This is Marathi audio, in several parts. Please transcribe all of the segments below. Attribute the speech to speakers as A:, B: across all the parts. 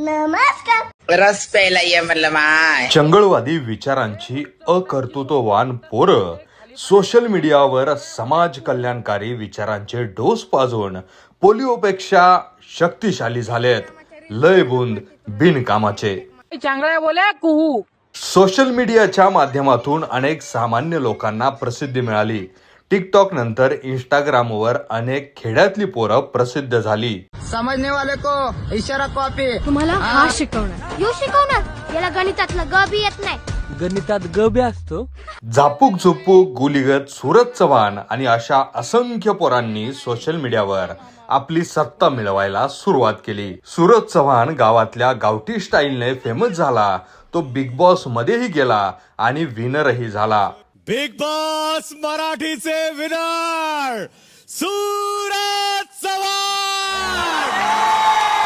A: नमस्कार.
B: रस प्यायला ये म्हणलं माय.
C: चंगळवादी विचारांची अकर्तृत्ववान पोरं सोशल मीडियावर समाज कल्याणकारी विचारांचे डोस पाजून पोलिओपेक्षा शक्तिशाली झालेत. लय बुंद बिनकामाचे.
D: चांगला बोले कुहू.
C: सोशल मीडियाच्या माध्यमातून अनेक सामान्य लोकांना प्रसिद्धी मिळाली. टिकटॉक नंतर इंस्टाग्रामवर अनेक खेड्यातली पोरं प्रसिद्ध झाली.
B: समजने वाले को इशारा कॉपी.
E: तुम्हाला हा? शिकवणार. यो शिकवणार. याला गणितातलं ग बी येत नाही.
F: गणितात ग बी असतो?
C: झापूक झुपूक गुलीगत सुरत चव्हाण आणि अशा असंख्य पोरांनी सोशल मीडियावर आपली सत्ता मिळवायला सुरुवात केली. सुरत चव्हाण गावातल्या गावठी स्टाईलने फेमस झाला. तो बिग बॉस मध्येही गेला आणि विनरही झाला.
G: बिग बॉस मराठीचे विनर सुरज चव्हाण!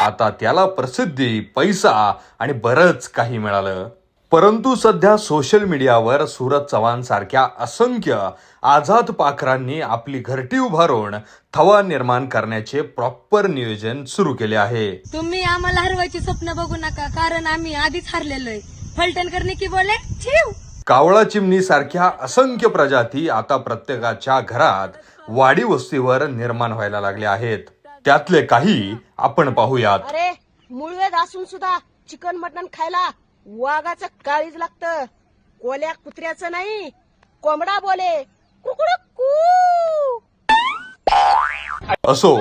C: आता त्याला प्रसिद्धी पैसा आणि बरंच काही मिळालं. परंतु सध्या सोशल मीडियावर सुरत चव्हाण सारख्या असंख्य आझाद पाखरांनी आपली घरटी उभारून थवा निर्माण करण्याचे प्रॉपर नियोजन सुरू केले आहे.
E: तुम्ही आम्हाला हरवायची स्वप्न बघू नका कारण आम्ही आधीच हरलेलोय. फलटण करणे की बोले? ठेव
C: कावळा चिमणी सारख्या असंख्य प्रजाती आता प्रत्येकाच्या घरात वाडी वस्तीवर निर्माण व्हायला लागल्या आहेत. त्यातले काही आपण पाहूयात.
H: अरे मुळवेद असून सुद्धा चिकन मटण खायला वाघाचं काळीज लागतं. कोल्या कुत्र्याचं नाही. कोंबडा बोले. कुकडू कू.
C: असो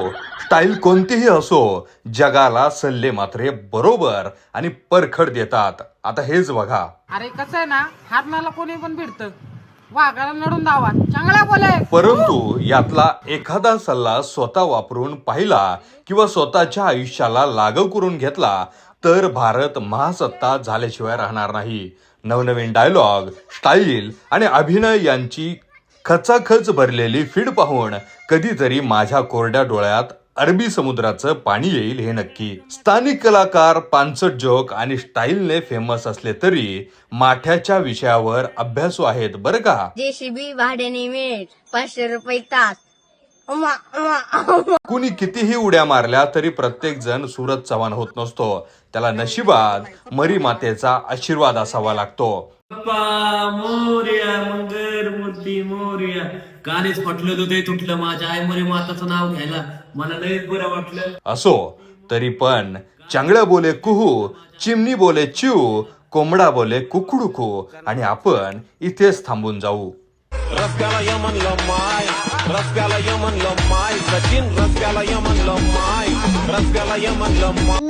C: स्टाईल कोणतीही असो जगाला सल्ले मात्र बरोबर आणि परखड देतात. आता हेच बघा.
D: अरे कसं आहे ना हारणाला कोणी पण भिडतं. वाघाला लढून दावा चांगला बोले
C: परंतु यातला एखादा सल्ला स्वतः वापरून पाहिला किंवा स्वतःच्या आयुष्याला लागू करून घेतला तर भारत महासत्ता झाल्याशिवाय राहणार नाही. नवनवीन डायलॉग स्टाईल आणि अभिनय यांची खचाखच भरलेली फीड पाहून कधीतरी माझ्या कोरड्या डोळ्यात अरबी समुद्राचं पाणी येईल हे नक्की. स्थानिक कलाकार पानसट जोक आणि स्टाईलने फेमस असले तरी माठ्याच्या विषयावर अभ्यासू आहेत बरं का?
E: जेसीबी भाड्याने मिळेल. पाचशे रुपये तास.
C: कुणी कितीही उड्या मारल्या तरी प्रत्येक जण सुरत चव्हाण होत नसतो. त्याला नशिबात मरी मातेचा आशीर्वाद असावा लागतो.
F: मोर्या मंगल मूर्ती मोर्या. कानेच ते तुटलं माझ्या आई मरे माताचं नाव घ्यायला. मला लय बरं वाटलं.
C: असो तरी पण चांगल्या बोले कुहू चिमणी बोले चिव कोंबडा बोले कुकडुकू आणि आपण इथेच थांबून जाऊ.
G: रस्त्याला यमनलं माय रस्त्याला यमनलं माय सचिन रस्त्याला यमनलं माय रस्त्याला यमनलं माय